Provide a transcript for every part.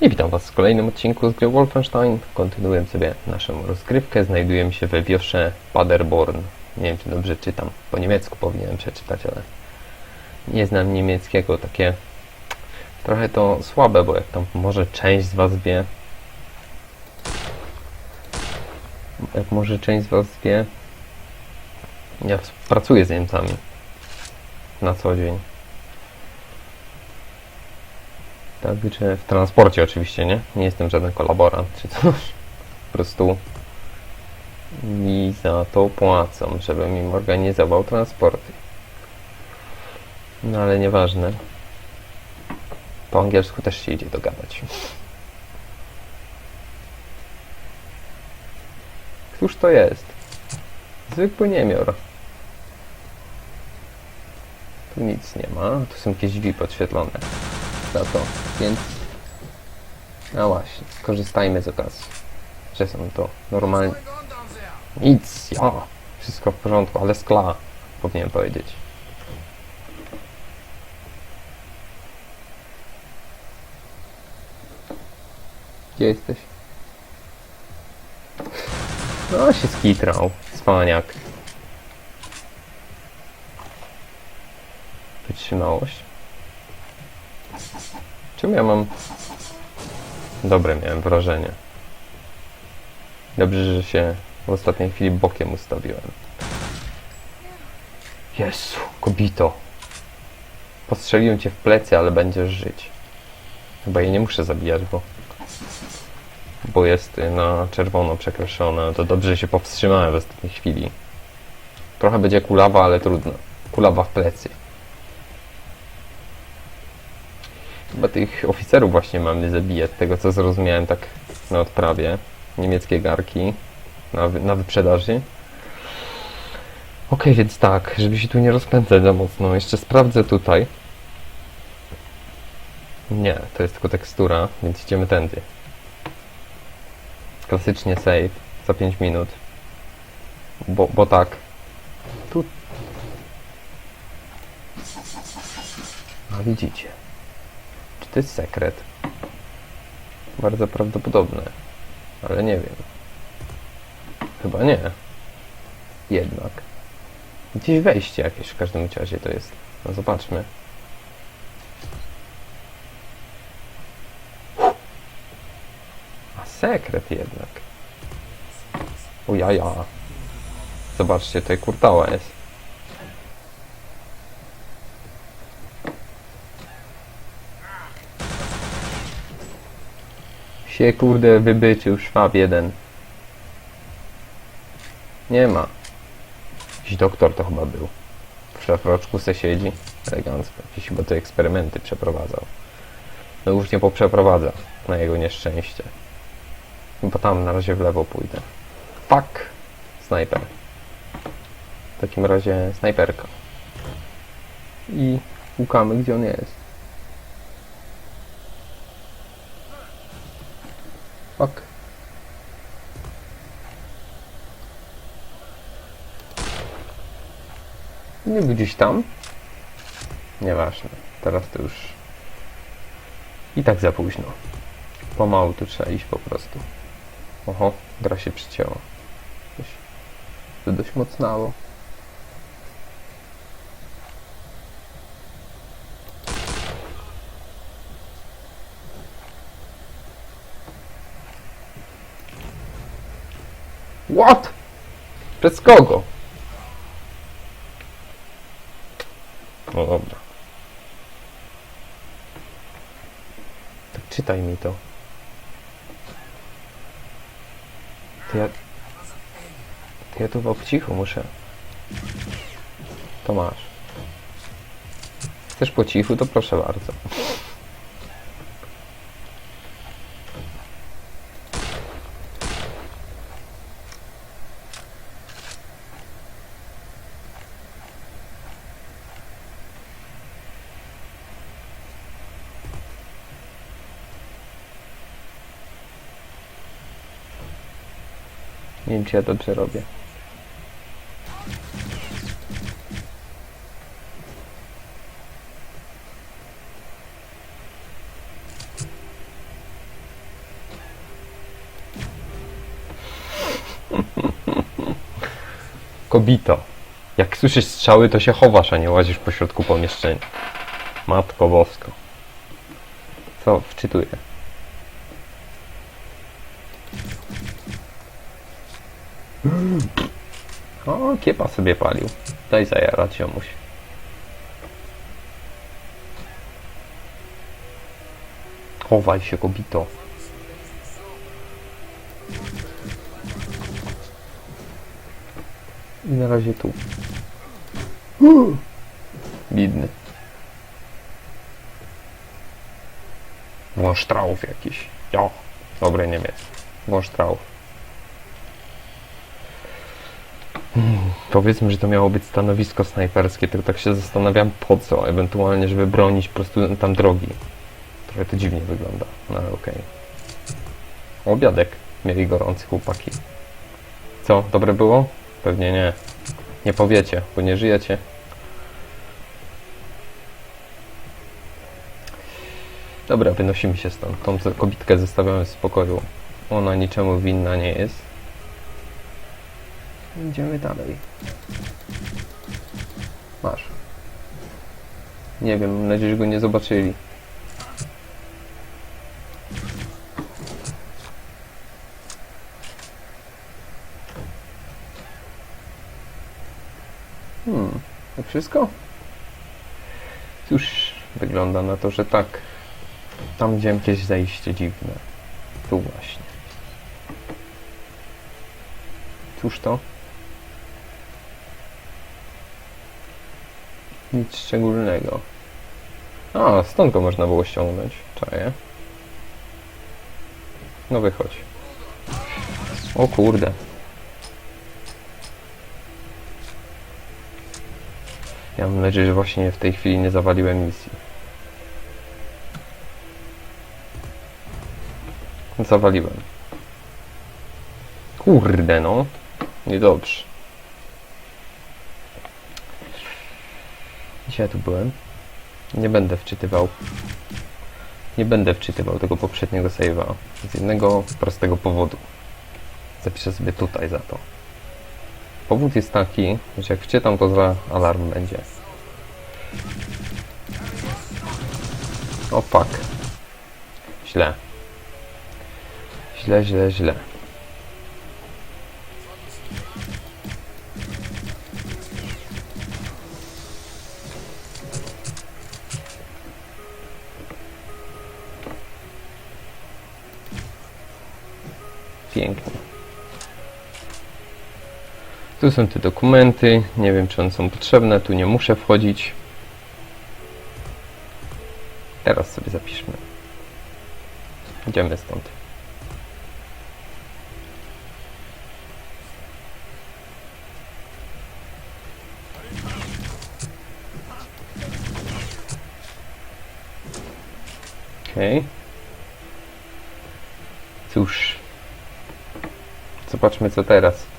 I witam Was w kolejnym odcinku z gry Wolfenstein. Kontynuuję sobie naszą rozgrywkę. Znajdujemy się we wiosze Paderborn. Nie wiem, czy dobrze czytam. Po niemiecku powinienem przeczytać, ale nie znam niemieckiego. Takie trochę to słabe, bo jak tam może część z Was wie, jak może część z Was wie, ja pracuję z Niemcami na co dzień. Także w transporcie oczywiście, nie? Nie jestem żaden kolaborant czy coś. Po prostu mi za to płacą, żebym im organizował transporty. No ale nieważne. Po angielsku też się idzie dogadać. Któż to jest? Zwykły niemior. Tu nic nie ma. Tu są jakieś drzwi podświetlone za to, więc no właśnie, skorzystajmy z okazji, że są to normalnie nic, ja, wszystko w porządku, ale skla, powinienem powiedzieć. Gdzie jesteś? No, się skitrał, cwaniak. Wytrzymałość. Czym ja mam... Dobre miałem wrażenie. Dobrze, że się w ostatniej chwili bokiem ustawiłem. Jezu, kobito. Postrzeliłem cię w plecy, ale będziesz żyć. Chyba jej nie muszę zabijać, bo... Bo jest na czerwono przekreślone. To dobrze, że się powstrzymałem w ostatniej chwili. Trochę będzie kulawa, ale trudno. Kulawa w plecy. Chyba tych oficerów właśnie mamy zabijać, tego co zrozumiałem tak na odprawie. Niemieckie garki na, na wyprzedaży. Okej, więc tak, żeby się tu nie rozpędzać za mocno, jeszcze sprawdzę tutaj. Nie, to jest tylko tekstura, więc idziemy tędy. Klasycznie save za 5 minut. Bo, bo tak. Tu. A widzicie. Czy sekret? Bardzo prawdopodobne. Ale nie wiem. Chyba nie. Jednak. Gdzieś wejście jakieś w każdym razie to jest. No zobaczmy. A sekret jednak. O jaja. Zobaczcie, tutaj kurtała jest. Się kurde wybyczył szwab jeden. Nie ma. Jakiś doktor to chyba był. W szafroczku se siedzi. Elegancko. Jakieś chyba tu eksperymenty przeprowadzał. No już nie poprzeprowadza. Na jego nieszczęście. Bo tam na razie w lewo pójdę. Fuck! Snajper. W takim razie snajperka. I łukamy gdzie on jest. Fuck. Nie był gdzieś tam? Nieważne. Teraz to już i tak za późno. Pomału tu trzeba iść po prostu. Oho, gra się przycięła. To dość mocnało. What? Przez kogo? No dobra. Tak czytaj mi to. To ja... To ja tu w cichu muszę. To masz. Chcesz po cichu, to proszę bardzo. czy ja dobrze robię. Kobito. Jak słyszysz strzały, to się chowasz, a nie łazisz po środku pomieszczenia. Matko bosko. Co wczytuję? Kiepa sobie palił. Daj zajarać ziomuś. Chowaj się, kobito. I na razie tu. Bidny. Wąsztraów jakiś. Jo, dobry Niemiec. Wąsztraów. Powiedzmy, że to miało być stanowisko snajperskie, tylko tak się zastanawiam po co. Ewentualnie, żeby bronić po prostu tam drogi. Trochę to dziwnie wygląda, no ale okej. Obiadek mieli gorący chłopaki. Co, dobre było? Pewnie nie. Nie powiecie, bo nie żyjecie. Dobra, wynosimy się stąd. Tą kobitkę zostawiamy w spokoju. Ona niczemu winna nie jest. Idziemy dalej. Masz. Nie wiem, mam nadzieję, że go nie zobaczyli. Hmm, to wszystko? Cóż, wygląda na to, że tak. Tam widziałem jakieś zejście dziwne. Tu właśnie. Cóż to? Nic szczególnego. A, stąd go można było ściągnąć. Czaję. No wychodź. O kurde. Ja mam nadzieję, że właśnie w tej chwili nie zawaliłem misji. Zawaliłem. Kurde no. Niedobrze. Tu byłem. Nie będę wczytywał. Nie będę wczytywał tego poprzedniego save'a. Z jednego prostego powodu. Zapiszę sobie tutaj za to. Powód jest taki, że jak wczytam, to za alarm będzie. O fuck. Źle. Źle, źle, źle. Pięknie. Tu są te dokumenty. Nie wiem, czy one są potrzebne. Tu nie muszę wchodzić. Teraz sobie zapiszmy. Idziemy stąd. Cóż. Zobaczmy co teraz.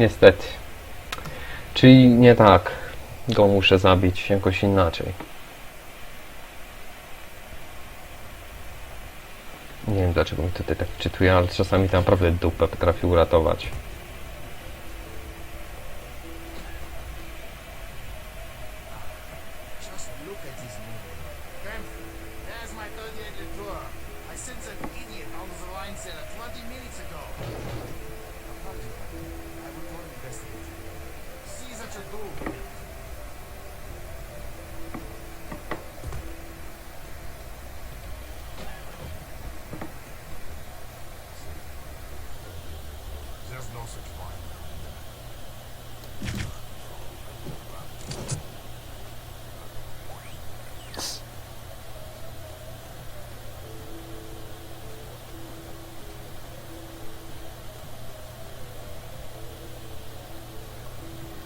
Niestety. Czyli nie tak. Go muszę zabić jakoś inaczej. Nie wiem dlaczego mi tutaj tak czytuje, ale czasami to naprawdę dupę potrafi uratować. I will go investigate. See that you do.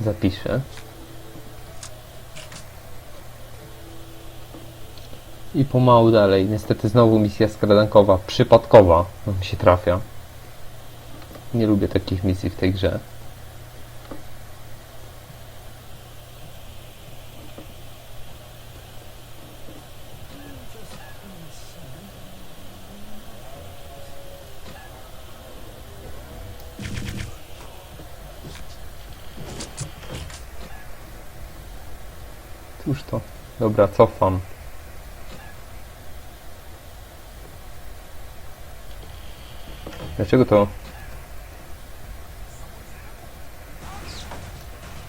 zapiszę. I pomału dalej. Niestety znowu misja skradankowa, przypadkowa nam się trafia. Nie lubię takich misji w tej grze. Cóż to? Dobra, cofam. Dlaczego to?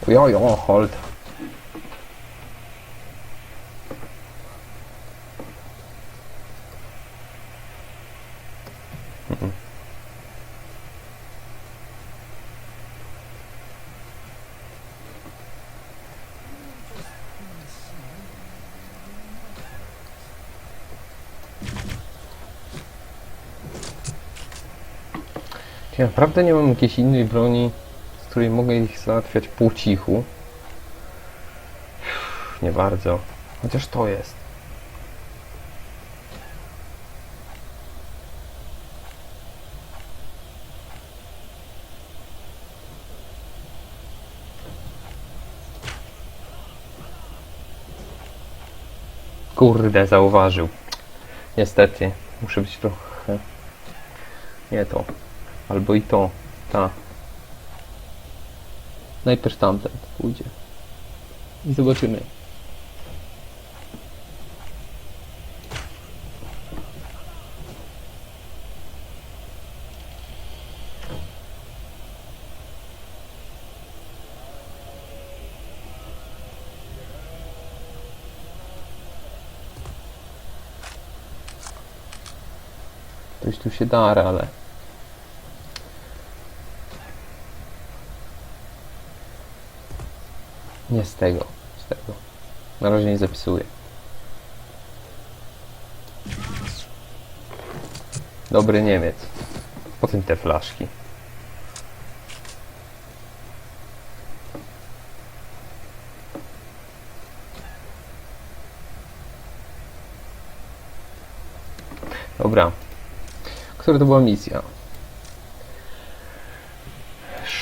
Jojo, hold. Czy ja naprawdę nie mam jakiejś innej broni, z której mogę ich załatwiać po cichu? Nie bardzo. Chociaż to jest. Kurde, zauważył. Niestety, muszę być trochę... Nie to. Albo i to. Ta. Najpierw tamten pójdzie. I zobaczymy. Coś tu się da, ale... Nie z tego. Z tego. Na razie nie zapisuję. Dobry Niemiec. Po tym te flaszki. Dobra. Która to była misja?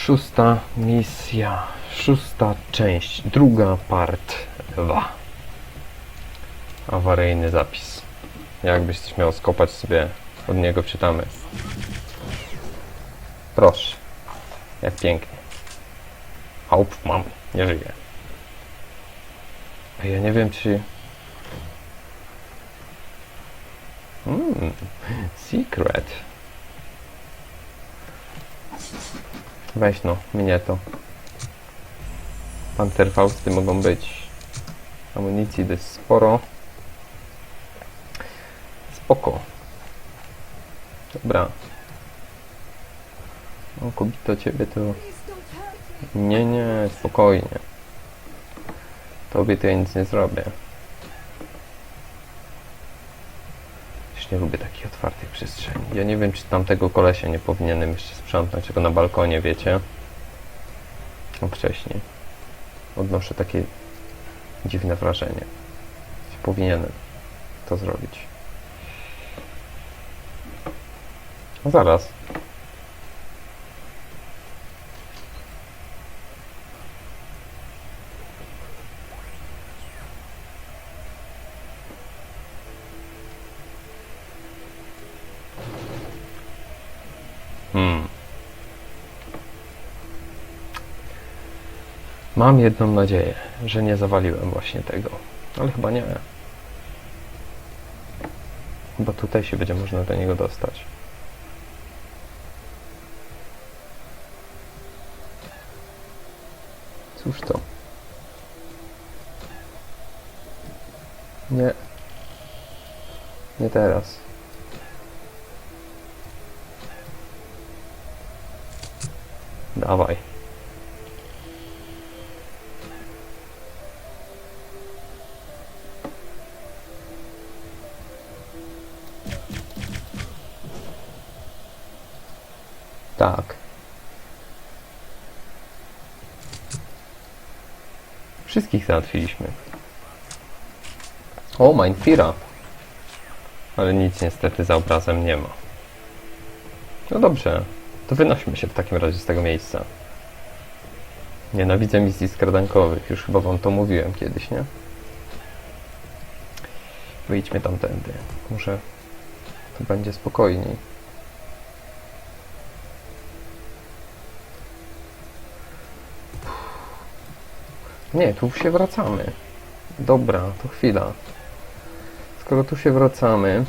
Szósta misja. Szósta część. Druga part 2. Awaryjny zapis. Jakbyś coś miał skopać sobie, od niego czytamy. Proszę. Jak pięknie. Hauptmann nie żyje. A ja nie wiem, czy... Hmm, secret. Weź no, mnie to. Panzerfausty mogą być. Amunicji dość sporo. Spoko. Dobra. O, kobito, ciebie to... Nie, nie, spokojnie. Tobie to ja nic nie zrobię. Już nie lubię takich otwartych przestrzeni. Ja nie wiem, czy tamtego kolesia nie powinienem jeszcze sprzątnąć, czego na balkonie, wiecie? No wcześniej. Odnoszę takie dziwne wrażenie. Powinienem to zrobić. No zaraz. Mam jedną nadzieję, że nie zawaliłem właśnie tego. Ale chyba nie. Chyba tutaj się będzie można do niego dostać. Cóż to? Nie. Nie teraz. Dawaj. Wszystkich załatwiliśmy. O, Mindfira. Ale nic niestety za obrazem nie ma. No dobrze, to wynośmy się w takim razie z tego miejsca. Nienawidzę misji skradankowych, już chyba wam to mówiłem kiedyś, nie? Wyjdźmy tamtędy. Może tu będzie spokojniej. Nie, tu się wracamy. Dobra, to chwila. Skoro tu się wracamy.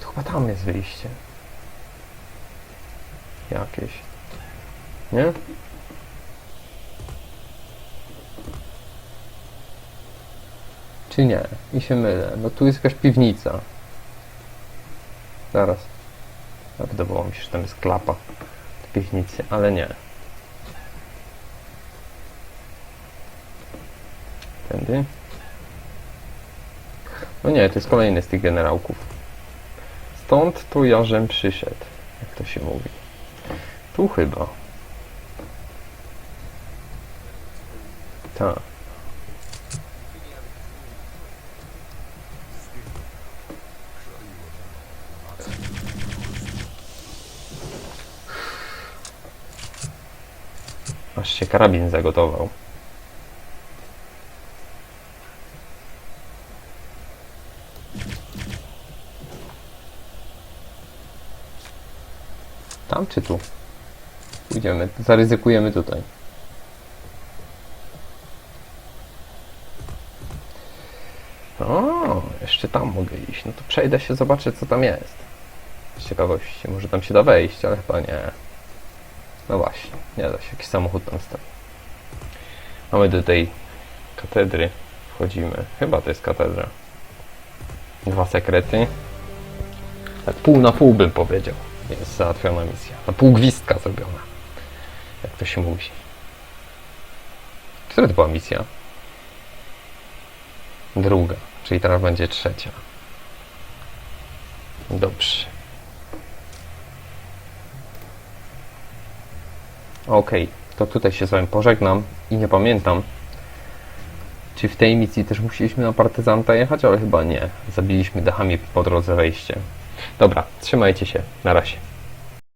To chyba tam jest wyjście. Jakieś. Nie? Czy nie? I się mylę. No tu jest jakaś piwnica. Zaraz. Wydawało mi się, że tam jest klapa piwnicy, ale nie. Tędy. No nie, to jest kolejny z tych generałków. Stąd tu jarzem przyszedł, jak to się mówi. Tu chyba. Tak. Aż się karabin zagotował. Tam czy tu? Pójdziemy, zaryzykujemy tutaj. O, jeszcze tam mogę iść. No to przejdę się, zobaczę co tam jest. Z ciekawości, może tam się da wejść, ale chyba nie. No właśnie, nie da się, jakiś samochód tam stoi. Mamy do tej katedry, wchodzimy. Chyba to jest katedra. Dwa sekrety. Tak pół na pół bym powiedział. Jest załatwiona misja. Na pół gwizdka zrobiona. Jak to się mówi. Która to była misja? Druga, czyli teraz będzie trzecia. Dobrze. Okej, to tutaj się z wami pożegnam i nie pamiętam, czy w tej misji też musieliśmy na partyzanta jechać, ale chyba nie. Zabiliśmy dachami po drodze wejście. Dobra, trzymajcie się. Na razie.